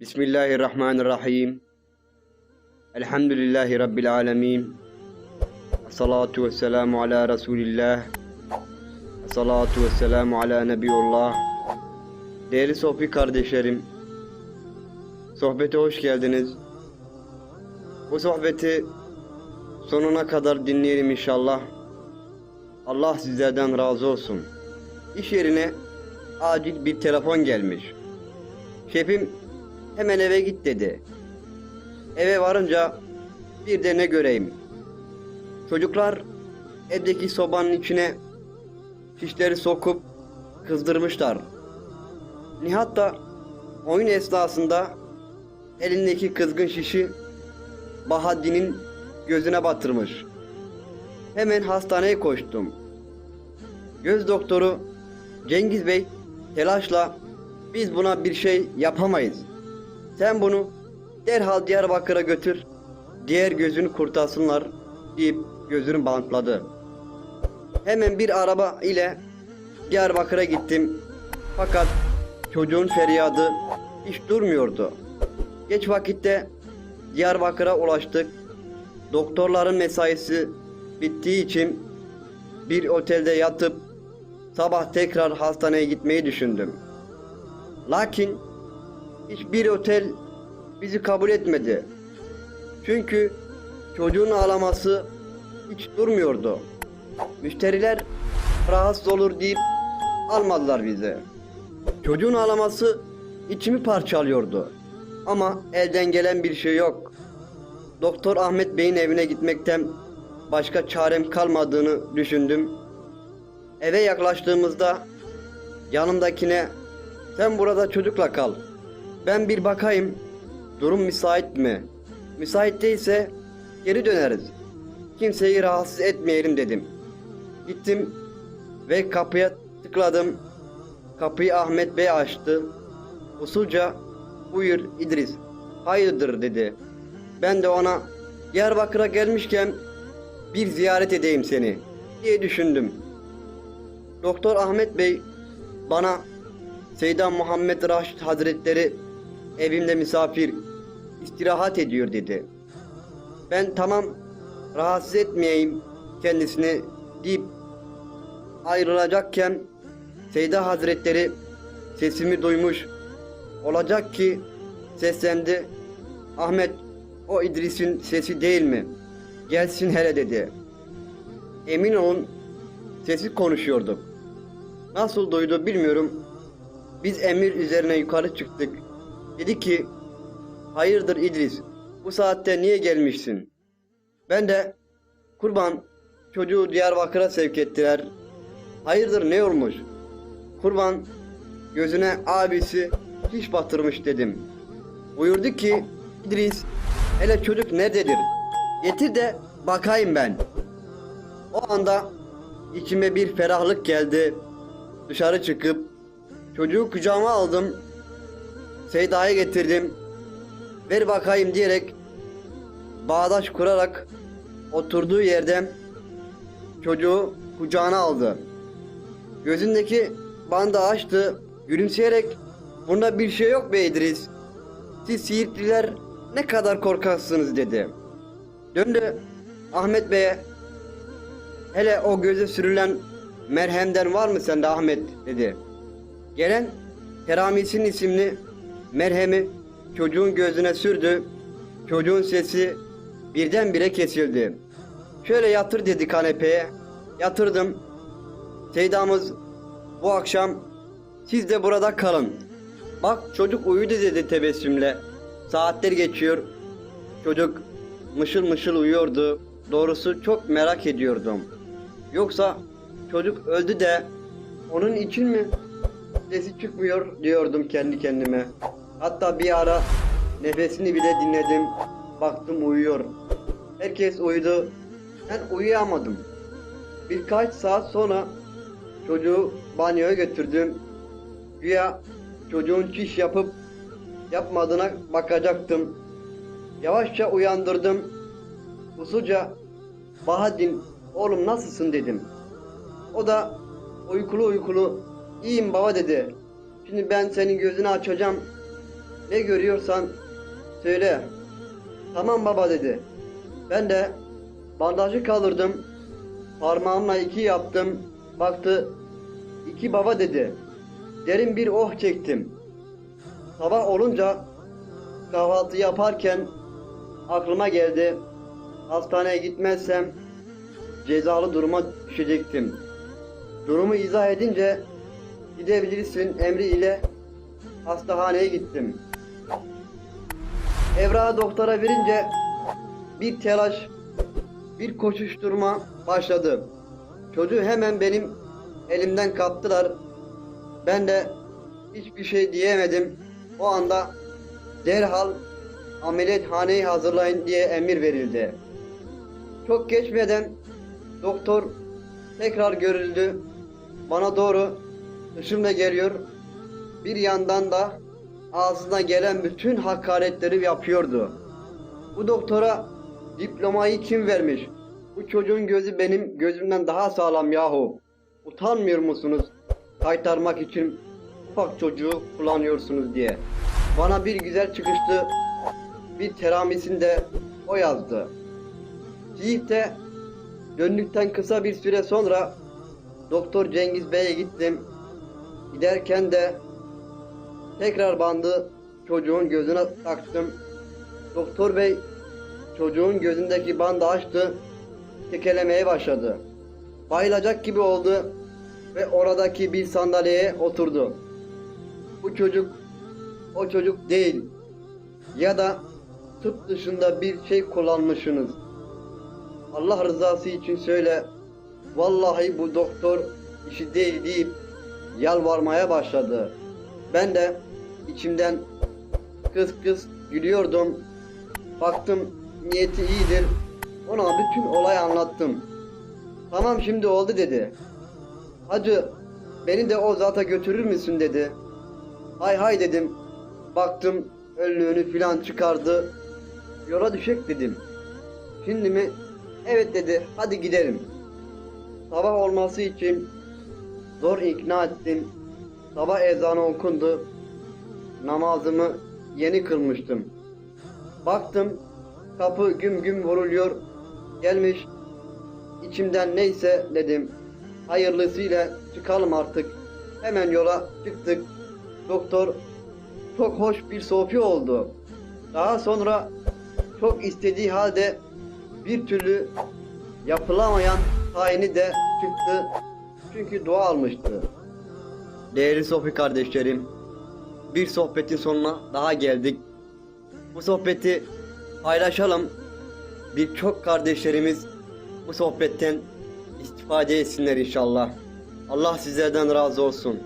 Bismillahirrahmanirrahim. Elhamdülillahi Rabbil alemin. Salatu ve selamu ala Resulillah. Salatu ve selamu ala Nebiyullah. Değerli sohbet kardeşlerim. Sohbete hoş geldiniz. Bu sohbeti sonuna kadar dinleyelim inşallah. Allah sizlerden razı olsun. İş yerine acil bir telefon gelmiş. Şefim hemen eve git dedi. Eve varınca bir de ne göreyim. Çocuklar evdeki sobanın içine şişleri sokup kızdırmışlar. Nihat da oyun esnasında elindeki kızgın şişi Bahaddin'in gözüne batırmış. Hemen hastaneye koştum. Göz doktoru Cengiz Bey telaşla biz buna bir şey yapamayız. Sen bunu derhal Diyarbakır'a götür. Diğer gözünü kurtarsınlar deyip gözünü bantladı. Hemen bir araba ile Diyarbakır'a gittim. Fakat çocuğun feryadı hiç durmuyordu. Geç vakitte Diyarbakır'a ulaştık. Doktorların mesaisi bittiği için bir otelde yatıp sabah tekrar hastaneye gitmeyi düşündüm. Lakin hiçbir otel bizi kabul etmedi. Çünkü çocuğun ağlaması hiç durmuyordu. Müşteriler rahatsız olur deyip almadılar bizi. Çocuğun ağlaması içimi parçalıyordu. Ama elden gelen bir şey yok. Doktor Ahmet Bey'in evine gitmekten başka çarem kalmadığını düşündüm. Eve yaklaştığımızda yanımdakine sen burada çocukla kal. Ben bir bakayım. Durum müsait mi? Müsait değilse geri döneriz. Kimseyi rahatsız etmeyelim dedim. Gittim ve kapıya tıkladım. Kapıyı Ahmet Bey açtı. Usulca buyur İdris. Hayırdır dedi. Ben de ona Diyarbakır'a gelmişken bir ziyaret edeyim seni diye düşündüm. Doktor Ahmet Bey bana Seyda Muhammed Raşit Hazretleri evimde misafir istirahat ediyor dedi. Ben tamam rahatsız etmeyeyim kendisini deyip ayrılacakken Seyda Hazretleri sesimi duymuş olacak ki seslendi. Ahmet o İdris'in sesi değil mi? Gelsin hele dedi. Emin olun sesi konuşuyorduk. Nasıl duydu bilmiyorum. Biz emir üzerine yukarı çıktık. Dedi ki, hayırdır İdris, bu saatte niye gelmişsin? Ben de, kurban, çocuğu Diyarbakır'a sevk ettiler. Hayırdır ne olmuş? Kurban, gözüne abisi hiç batırmış dedim. Buyurdu ki, İdris, hele çocuk nerededir? Getir de bakayım ben. O anda içime bir ferahlık geldi. Dışarı çıkıp çocuğu kucağıma aldım. Seyda'ya getirdim. Ver bakayım diyerek bağdaş kurarak oturduğu yerden çocuğu kucağına aldı. Gözündeki bandı açtı. Gülümseyerek bunda bir şey yok be İdris. Siz Siirtliler ne kadar korkaksınız dedi. Döndü Ahmet Bey'e hele o göze sürülen merhemden var mı sende Ahmet dedi. Gelen Teramisin isimli merhemi çocuğun gözüne sürdü. Çocuğun sesi birdenbire kesildi. Şöyle yatır dedi kanepeye. Yatırdım. Seydamız bu akşam siz de burada kalın. Bak çocuk uyudu dedi tebessümle. Saatler geçiyor. Çocuk mışıl mışıl uyuyordu. Doğrusu çok merak ediyordum. Yoksa çocuk öldü de onun için mi sesi çıkmıyor diyordum kendi kendime. Hatta bir ara nefesini bile dinledim. Baktım uyuyor. Herkes uyudu. Ben uyuyamadım. Birkaç saat sonra çocuğu banyoya götürdüm. Güya çocuğun çiş yapıp yapmadığına bakacaktım. Yavaşça uyandırdım. Usulca Bahaddin oğlum nasılsın dedim. O da uykulu uykulu iyiyim baba dedi. Şimdi ben senin gözünü açacağım. Ne görüyorsan söyle. Tamam baba dedi. Ben de bandajı kaldırdım. Parmağımla iki yaptım. Baktı. iki baba dedi. Derin bir oh çektim. Sabah olunca kahvaltı yaparken aklıma geldi. Hastaneye gitmezsem cezalı duruma düşecektim. Durumu izah edince gidebilirsin emri ile hastaneye gittim. Evrağı doktora verince bir telaş, bir koşuşturma başladı. Çocuğu hemen benim elimden kaptılar. Ben de hiçbir şey diyemedim. O anda derhal ameliyathaneyi hazırlayın diye emir verildi. Çok geçmeden doktor tekrar görüldü. Bana doğru ışımla geliyor. Bir yandan da ağzına gelen bütün hakaretleri yapıyordu. Bu doktora diplomayı kim vermiş? Bu çocuğun gözü benim gözümden daha sağlam yahu. Utanmıyor musunuz? Kaytarmak için ufak çocuğu kullanıyorsunuz diye. Bana bir güzel çıkıştı. Bir teramisinde o yazdı. Siirt'te döndükten kısa bir süre sonra Doktor Cengiz Bey'e gittim. Giderken de tekrar bandı çocuğun gözüne taktım. Doktor Bey çocuğun gözündeki bandı açtı. Kekelemeye başladı. Bayılacak gibi oldu ve oradaki bir sandalyeye oturdu. Bu çocuk o çocuk değil ya da tıp dışında bir şey kullanmışsınız. Allah rızası için söyle. Vallahi bu doktor işi değil deyip yalvarmaya başladı. Ben de içimden kız kız gülüyordum. Baktım niyeti iyidir. Ona bütün olayı anlattım. Tamam şimdi oldu dedi. Hacı beni de o zata götürür müsün dedi. Hay hay dedim. Baktım önlüğünü filan çıkardı. Yola düşek dedim. Şimdi mi? Evet dedi. Hadi gidelim. Sabah olması için zor ikna ettim. Sabah ezanı okundu. Namazımı yeni kılmıştım. Baktım kapı güm güm vuruluyor. Gelmiş. İçimden neyse dedim. Hayırlısıyla çıkalım artık. Hemen yola çıktık. Doktor çok hoş bir sohbet oldu. Daha sonra çok istediği halde bir türlü yapılamayan tayini de çıktı. Çünkü dua almıştı. Değerli Sofi kardeşlerim, bir sohbetin sonuna daha geldik. Bu sohbeti paylaşalım. Birçok kardeşlerimiz bu sohbetten istifade etsinler inşallah. Allah sizlerden razı olsun.